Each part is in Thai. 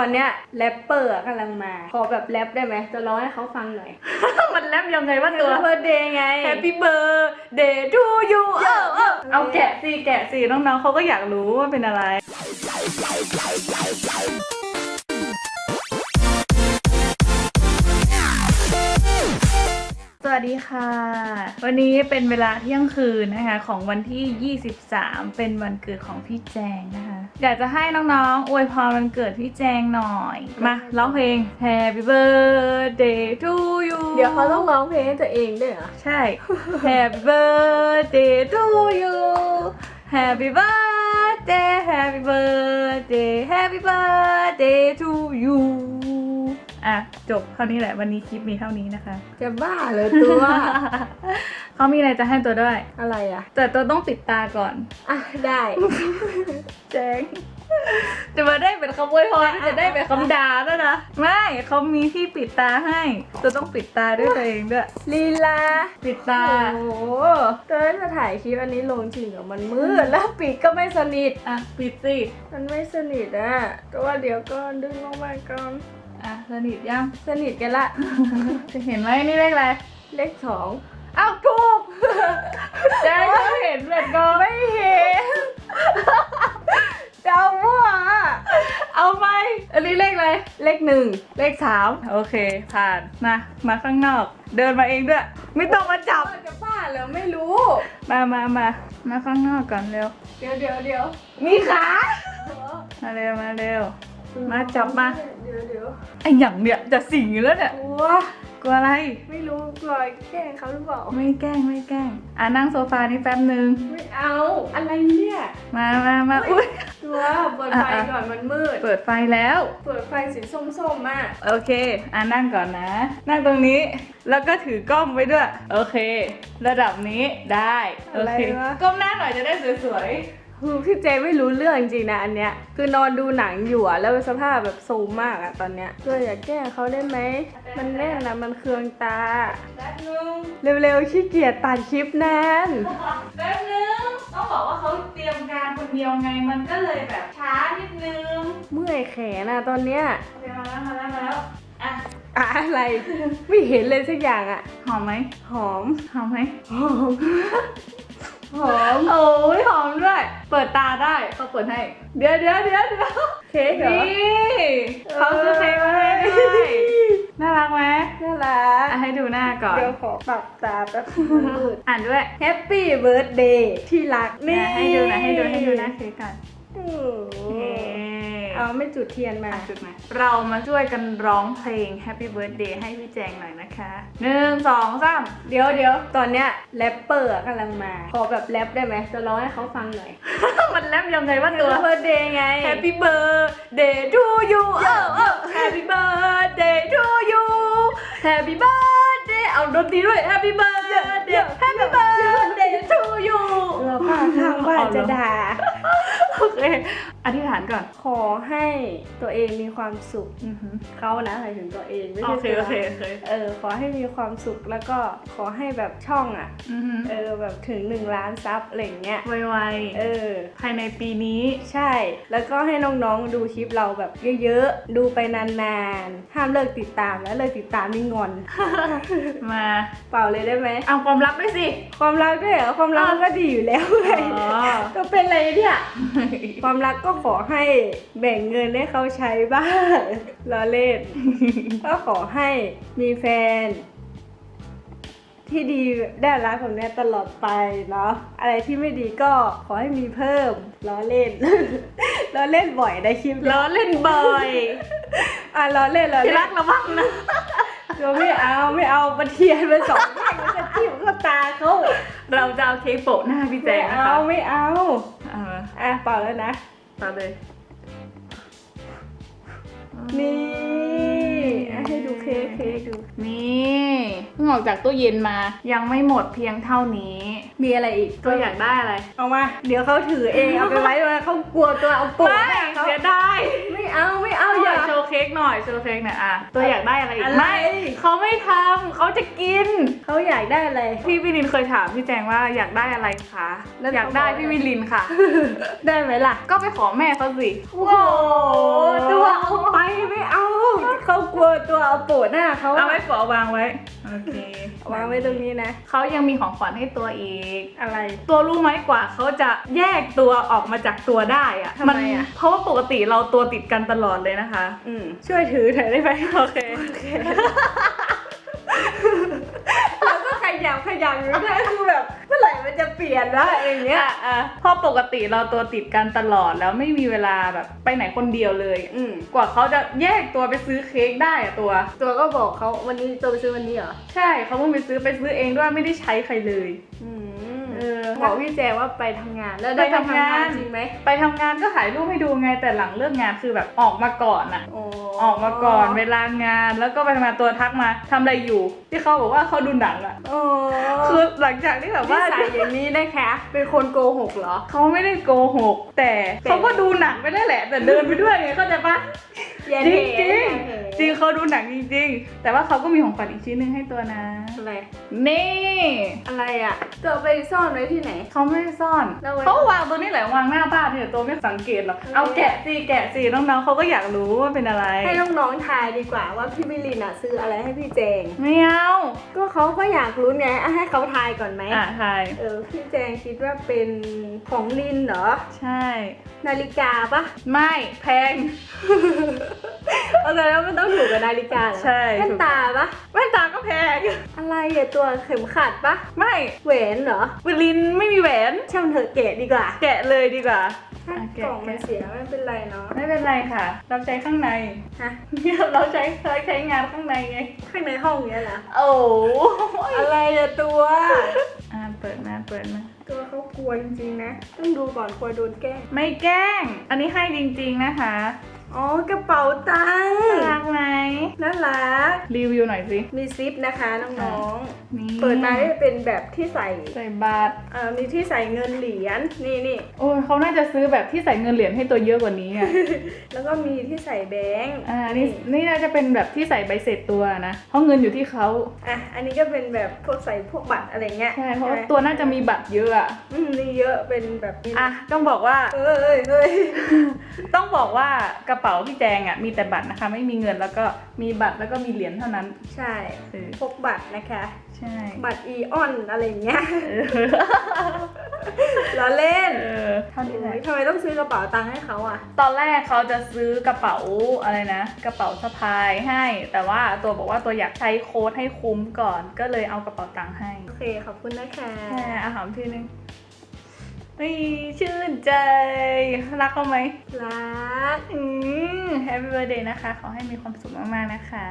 อนเนี้ยแรปเปอร์อะกำลังมา ขอแบบแรปได้ไหมจะร้องให้เขาฟังหน่อย มันแลบยังไงว่าตัวเบอร์เดย์ไง Happy birthday to you เออเออเอาแกะสิแกะสิน้องๆเขาก็อยากรู้ว่าเป็นอะไร วัสดีค่ะ วันนี้เป็นเวลาเที่ยงคืนนะคะ ของวันที่ 23 เป็นวันเกิดของพี่แจงนะคะ อยากจะให้น้องๆ อวยพรวันเกิดพี่แจงหน่อย มาร้องเพลง Happy birthday to you เดี๋ยวเขาต้องร้องเพลงให้ตัวเองด้วยเหรอ ใช่ Happy birthday to you Happy birthday Happy birthday Happy birthday to you อะ จบเท่านี้แหละวันนี้คลิปมีเท่านี้นะคะ จะบ้าเลยตัว เขามีอะไรจะให้ตัวด้วย อะไรอะ แต่ตัวต้องปิดตาก่อน อะได้ แจ้งจะมาได้เป็นคำอวยพรไม่จะได้เป็นคำด่าด้วยนะ ไม่เขามีที่ปิดตาให้ ตัวต้องปิดตาด้วยตัวเองด้วยลีลา ปิดตา โอ้โหเต้ยจะถ่ายคลิปอันนี้ลงจริงเหรอมันมืดแล้วปิดก็ไม่สนิท อะ ปิดสิ มันไม่สนิทอะก็ว่าเดี๋ยวก่อนดึงลงมาก่อน อะสนิทยังสนิทกันละ จะเห็นไหมนี่เลขอะไร เลขสองอ้าวถูกแจ้งก็เห็นเหมือนกันไม่เห็นเจ้ามั่วอะเอาไหมอันนี้เลขอะไร เลขหนึ่ง เลขสามโอเค ผ่าน มา มาข้างนอก เดินมาเองด้วย ไม่ต้องมาจับเออจะบ้าเหรอไม่รู้ มามามา มาข้างนอกก่อนเร็ว เดี๋ยวเดี๋ยวเดี๋ยวมีขา มาเร็ว มาเร็ว มาจับมา เดี๋ยวเดี๋ยวไออย่างเนี้ยจะสิงอยู่แล้วเนี่ยกลัวกลัวอะไร ไม่รู้กลัวแกล้งเขาหรือเปล่า ไม่แกล้งไม่แกล้ง อะนั่งโซฟานี่แป๊บนึง ไม่เอา อะไรเนี่ย มามามาอุ้ยตัวเปิดไฟอะอะก่อนมันมืด เปิดไฟแล้ว เปิดไฟสีส้มๆมากโอเค อะนั่งก่อนนะ นั่งตรงนี้ แล้วก็ถือกล้องไว้ด้วย โอเค ระดับนี้ได้ โอเคอะไรวะก้มหน้าหน่อยจะได้สวย คือพี่เจไม่รู้เรื่องจริงๆนะอันเนี้ย คือนอนดูหนังอยู่อะแล้วสภาพแบบโซมมากอะตอนเนี้ยตัวอยากแกล้งเขาได้ไหม มันแน่นนะมันเคืองตาๆแป๊บนึงเร็วๆขี้เกียจตัดคลิปแนนแป๊บนึงต้องบอกว่าเขาเตรียมการคนเดียวไง มันก็เลยแบบช้านิดนึงเมื่อยแขนอะตอนเนี้ยโอเคมาแล้วมาแล้วมาแล้วอะอะอะไร ไม่เห็นเลยสักอย่างอะหอมไหมหอมหอมไหมหอมหอมโอ้ยหอมด้วย เปิดตาได้เขาเปิดให้ เดี๋ยวเดี๋ยวเดี๋ยวเดี๋ยวเค้กเหรอนี่เขาซื้อเค้กมาให้ด้วยน่ารักไหมน่ารักอะให้ดูหน้าก่อน เดี๋ยวขอปรับตาแป๊บอ่านด้วยแฮปปี้เบิร์ดเดย์ที่รักนี่อะให้ดูนะให้ดูให้ดูหน้าเค้กก่อนโอ้โอ เคเอาไม่จุดเทียนมาอะจุดไหมเรามาช่วยกันร้องเพลง Happy Birthday ให้พี่แจงหน่อยนะคะหนึ่งสองสามเดี๋ยวเดี๋ยวตอนเนี้ยแรปเปอร์อะกำลังมาขอแบบแรปได้ไหมจะร้องให้เขาฟังหน่อย มันแลบยังไงว่าตัวเบิร์ดเดย์ไง Happy birthday to you เออเออ Happy birthday to you Happy birthday เอาดนตรีด้วย Happy birthday Happy birthday to you เราป้าข้างบ้านจะด่าโอเคอธิษฐานก่อน ขอให้ตัวเองมีความสุขอือหือเขานะหมายถึงตัวเองไม่โอใช่เคตัวโอเคโอเคเออขอให้มีความสุขแล้วก็ขอให้แบบช่องอะอือหือเออแบบถึงหนึ่งล้านซับอะไรอย่างเงี้ยไวเออ ๆภายในปีนี้ ใช่ แล้วก็ให้น้องๆดูคลิปเราแบบเยอะๆ ดูไปนานๆ ห้ามเลิกติดตามแล้วเลิกติดตามนี่งอน มาเปล่าเลยได้ไหม เอาความลับด้วยสิ ความรักด้วยเหรอความรักมันก็ดีอยู่แล้วไงอ๋อก็เป็นอะไรเนี่ย ความรักก็ขอให้แบ่งเงินให้เขาใช้บ้างล้อเล่น ก็ขอให้มีแฟน ที่ดีได้รักแบบเนี้ยตลอดไปเนาะอะไรที่ไม่ดีก็ขอให้มีเพิ่มล้อเล่นล้อเล่นบ่อยในคลิปล้อเล่นบ่อยอะล้อเล่นล้อที่เล่รันกระวังนะเราไม่เอาไม่เอาบันเทียนมาสองแท่งมันจะจิ้มเข้าตาเขาเราจะเอาเค้กโปะหน้าพี่แจไม่งนะเอาคะไม่เอาเอออะเปล่าแล้วนะ ต่อเค้กเค้กดู นี่เพิ่งออกจากตู้เย็นมา ยังไม่หมดเพียงเท่านี้ มีอะไรอีกตัวอยากได้อะไร เอามา เดี๋ยวเขาถือเองเอาไปไว้มาเขากลัวตัวเอาโปะหน้าเขาเสียดายไม่เอาไม่เอาเอาออยาย่ากโชว์เค้กหน่อยโชว์เค้กหน่อยอะตัวอยากได้อะไรอีกอะไรไม่เขาไม่ทำเขาจะกิน เขาอยากได้อะไร พี่วิลินเคยถามพี่แจงว่าอยากได้อะไรคะแล้วอยากได้เขาบอกพี่วิลินค่ะ ได้ไหมล่ะ ก็ไปขอแม่เขาสิ โอ้โหตัวเอาไป ตัวเอาโปะหน้าเขาเอาไว้ฝอวางไว้โอเควางไว้ตรงนี้นะ เขายังมีของขวัญให้ตัวอีก อะไร ตัวรู้ไหมกว่าเขาจะแยกตัวออกมาจากตัวได้อะทำไมนอะ เพราะว่าปกติเราตัวติดกันตลอดเลยนะคะ อืมช่วยถือหน่อยได้ไหมโอเคเราก็ขยับขยับอยู่ได้คือแบบเมื่อไหร่มันจะเปลี่ยนวะอย่างเงี้ยอะอะเพราะปกติเราตัวติดกันตลอดแล้วไม่มีเวลาแบบไปไหนคนเดียวเลย อืมกว่าเขาจะแยกตัวไปซื้อเค้กได้อะตัว ตัวก็บอกเขาวันนี้ตัวไปซื้อวันนี้เหรอ ใช่เขาเพิ่งไปซื้อไปซื้อเองด้วยไม่ได้ใช้ใครเลย อืม เออบอกพี่แจว่าไปทำงาน แล้วได้ไปทำงานจริงไหมไปทำงานก็ถ่ายรูปให้ดูไงแต่หลังเลิกงานคือแบบออกมาก่อนอะโอ้ออกมาก่อนเวลางานแล้วก็ไปทำงานตัวทักมาทำอะไรอยู่ ที่เขาบอกว่าเขาดูหนังอะโอ้คือหลังจากที่แบบว่าว่าใส่อย่างนี้นะคะเป็นคนโกหกเหรอเขาไม่ได้โกหก แต่เขาก็ดูหนังไปได้แหละ แต่เดินไปด้วยไงเข้าใจปะอย่า จริเทงจริงจริงเขาดูหนังจริงๆ แต่ว่าเขาก็มีของขวัญอีกชิ้นหนึงให้ตัวนะ อะไร นี่ อะไรอะตัวไปซ่อนไว้ที่ไหน เขาไม่ได้ซ่อน แล้วไว้ เขาวางตัวนี้แหละวางหน้าบ้านเนี่ยตัวไม่สังเกตหรอก เออเอาแกะสิแกะสิน้องๆเขาก็อยากรู้ว่าเป็นอะไร ให้น้องๆทายดีกว่าว่าพี่มิลินอะซื้ออะไรให้พี่แจง ไม่เอาก็เขาก็อยากรู้ไงอะให้เขาทายก่อนไหมอะทายเออพี่แจงคิดว่าเป็นของลินเหรอ ใช่ นาฬิกาปะไม่แพง เอาแต่แล้วมันต้องถูกกับนาฬิกาเหรอใช่แว่นตาปะแว่นตาก็แพง อะไรอะตัวเข็มขัดปะไม่แหวนเหรอวิลินไม่มีแหวน ช่างมันเถอะเกะดีกว่า แกะเลยดีกว่าถ้าอะกแกะล่องมันแกะเสียไม่เป็นไรเนาะไม่เป็นไรค่ะ เราใช้ข้างในฮะเนี่ยเราใช้เคยใช้งานข้างในไง ข้างในห้องเนี้ยเหรอโอ้อะไรอะตัว อ่าเปิดมาเปิดมาตัวเขากลัวจริงๆนะ ต้องดูก่อนกลัวโดนแกล้ง ไม่แกล้ง อันนี้ให้จริง ๆนะคะ อ๋อกระเป๋าตังค์น่ารักไหมน่ารัก รีวิวหน่อยสิ มีซิปนะคะน้องนี่ๆ เปิดมาได้เป็นแบบที่ใส่ใส่บาท เอ่อมีที่ใส่เงินเหรียญนี่นี่โอ้ยเขาน่าจะซื้อแบบที่ใส่เงินเหรียญให้ตัวเยอะกว่านี้อะแล้วก็มีที่ใส่แบงค์อ่า นี่ นี่น่าจะเป็นแบบที่ใส่ใบเสร็จตัวนะ เพราะเงินอยู่ที่เขา อะอันนี้ก็เป็นแบบพวกใส่พวกบัตรอะไรเงี้ยใช่ เพราะว่าไหมตัวน่าจะมีบัตรเยอะอะอืมนี่เยอะเป็นแบบนี้อะ ต้องบอกว่า เอ้ยเอ้ยเอ้ยต้องบอกว่ากระเป๋าพี่แจงอะมีแต่บัตรนะคะ ไม่มีเงินแล้วก็มีบัตรแล้วก็มีเหรียญเท่านั้น ใช่เออ พกบัตรนะคะ ใช่บัตรอีออนอะไรเงี้ยเออล้อเล่นเออเท่านี้แหละ ทำไมต้องซื้อกระเป๋าตังค์ให้เขาอะ ตอนแรกเขาจะซื้อกระเป๋าอะไรนะ กระเป๋าสะพายให้ แต่ว่าตัวบอกว่าตัวอยากใช้โค้ดให้คุ้มก่อน ก็เลยเอากระเป๋าตังค์ให้โอเค ขอบคุณนะคะ แค่อาหารทีนึง นี่ชื่นใจ รักเขาไหมรักอืมแฮปปี้เบ t ร์ a เดย์นะคะ ขอให้มีความสุขมากๆนะคะ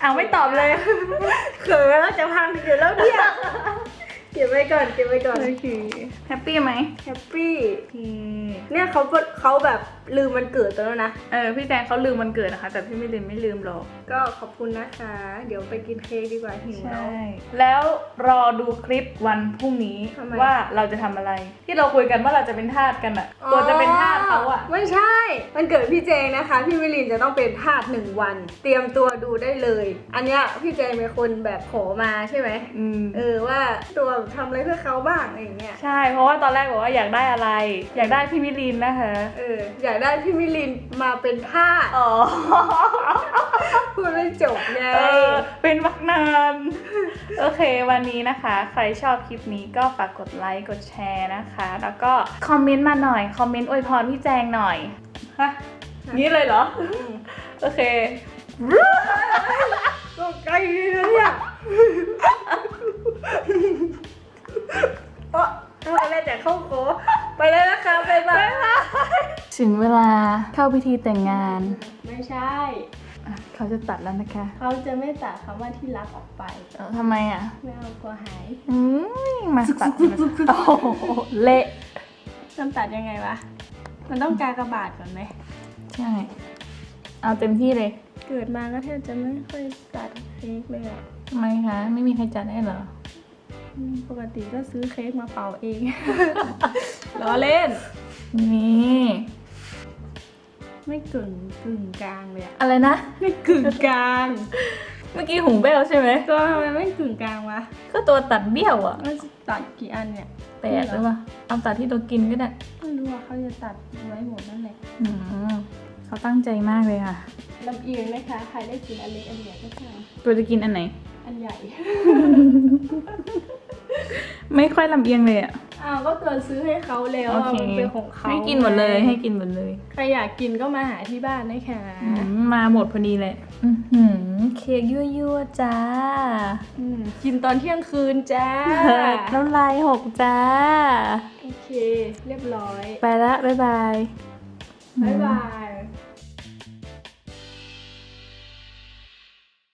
เอาไม่ตอบเลยเขินแล้วจะพังอยู่แล้วเนี่ยเก็บไว้ก่อนเก็บไว้ก่อนโอเคแฮปปี้ไหมแฮปปี้โอเคเนี่ยเขาเขาแบบ ลืมมันเกิดตัวแล้วนะ เออพี่แจงเขาลืมวันเกิดนะคะ แต่พี่ไม่ลืมไม่ลืมหรอก ก็ขอบคุณนะคะ เดี๋ยวไปกินเค้กดีกว่าหิวแล้ใช่วแล้วรอดูคลิปวันพรุ่งนี้ทำไม ว่าเราจะทำอะไร ที่เราคุยกันว่าเราจะเป็นทาสกันอะตัวจะเป็นทาสเขาอะไม่ใช่ มันเกิดพี่เจงนะคะ พี่มิลินจะต้องเป็นทาสหนึ่งวัน เตรียมตัวดูได้เลย อันเนี้ยพี่เจงเป็นคนแบบขอมาใช่ไหมอืมเออว่าตัวทำอะไรเพื่อเขาบ้างอะไรอย่างเงี้ย ใช่ เพราะว่าตอนแรกบอกว่าอยากได้อะไร อยากได้พี่มิลินนะคะ เอออยากได้พี่มิลินมาเป็นทาสอ๋อพูดไม่จบไงเออเป็นบักนาน โอเค วันนี้นะคะ ใครชอบคลิปนี้ก็ฝากกดไลค์กดแชร์นะคะ แล้วก็คอมเมนต์มาหน่อย คอมเมนต์อวยพรพี่แจงหน่อยฮะงี้เลยเหรอมโอเคก็ไกลเลยนะเนี่ยเออเอาอะไรแต่เข้าโค ไปเลยนะคะบ๊ายบายถึงเวลาเข้าพิธีแต่งงาน ไม่ใช่ อะเขาจะตัดแล้วนะคะเขาจะไม่ตัดคำว่าที่รักออกไป เออทำไมอะ ไม่เอากลัวหายอืมมาตัดมาโอ้โหเละมันตัดยังไงวะ มันต้องกากระบาดก่อนไหม ใช่ เอาเต็มที่เลยเกิดมาก็แทบจะไม่ค่อยตัดเค้กเลยอะทำไมคะ ไม่มีใครจัดให้เหรอ อืมปกติก็ซื้อเค้กมาเป่าเอง ล้อเล่น นี่ไม่กึ่งกึ่งกลางเลยอะอะไรนะ ไม่กึ่งกลาง เมื่อกี้หูเบลใช่ไหม ตัวทำไมไม่กึ่งกลางวะก็ตัวตัดเบี้ยวอะมันตัดกี่อันเนี่ยแปดหรือเปล่าเอาตัดที่ตัวกินก็ได้ไม่รู้ว่าเขาจะตัดไว้หมดนั่นแหละอืมเขาตั้งใจมากเลยค่ะลำเอียงนะคะ ใครได้กินอันเล็กอันใหญ่ก็ค่ะตัวจะกินอันไหน อันใหญ่ ไม่ค่อยลำเอียงเลยอะ อ้าวก็เกินซื้อให้เขาแล้วโออะเคมันเป็นของเขาให้กินหมดเลยให้กินหมดเลยใครอยากกินก็มาหาที่บ้านนะคะอืมมาหมดพอดีเลยอื้อหือเค้กยั่วๆจ้าอืมกินตอนเที่ยงคืนจ้า น้ำลายหกจ้า โอเค เรียบร้อย ไปละ บ๊ายบาย บ๊ายบาย